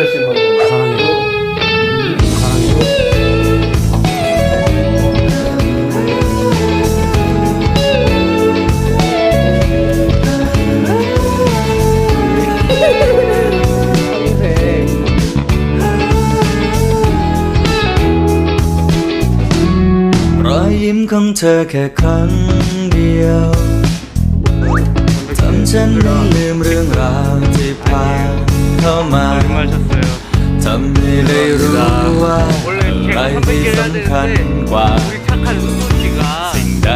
결심한 거. 사랑해요. 사랑해요. 평생. รอยยิ้มของเธอแค่ครั้ง ได้รู้ว่าอะไรที่สำคัญกว่า สิ่งใด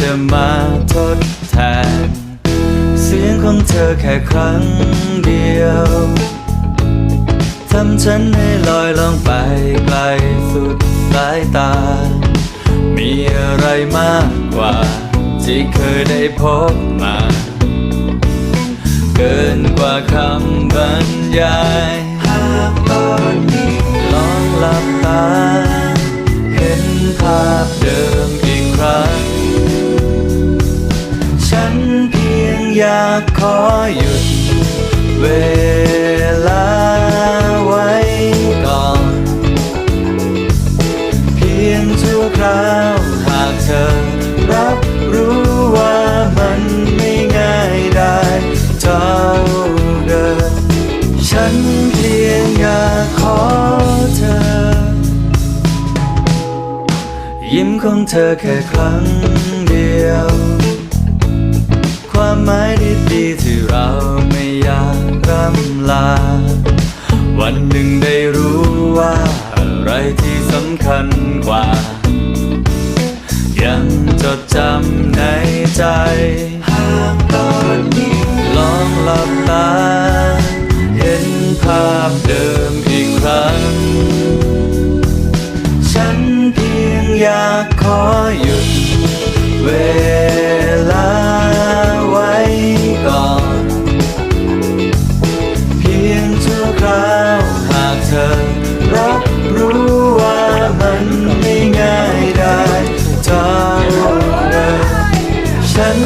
จะมาทดแทน เสียงของเธอแค่ครั้งเดียวทำฉันให้ลอยลองไปไกลสุดสายตา มีอะไรมากกว่า ที่เคยได้พบมา เกินกว่าคำบรรยาย ขอหยุดเวลาไว้ก่อน เพียงชั่วคราวหากเธอรับรู้ว่ามันไม่ง่ายได้เท่าเดิมฉันเพียงอยากขอเธอ ยิ้มของเธอแค่ครั้งเดียว ความหมายดี ที่เราไม่อยากร่ำลา วันหนึ่งได้รู้ว่าอะไรที่สำคัญกว่า ยังจดจำในใจ หากตอนนี้ลองหลับตา เห็นภาพเดิม อรับรู้ว่ามันไม่ง่ายได้เท่าเดิมฉัน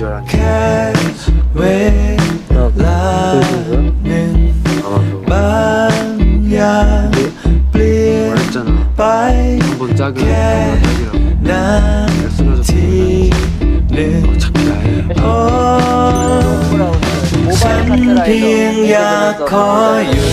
비주얼한 왜 나는 마냥 말했잖아 한번 작은 한번 작이라고 쓰러졌으면 어차피 나의 모바일 카트라이더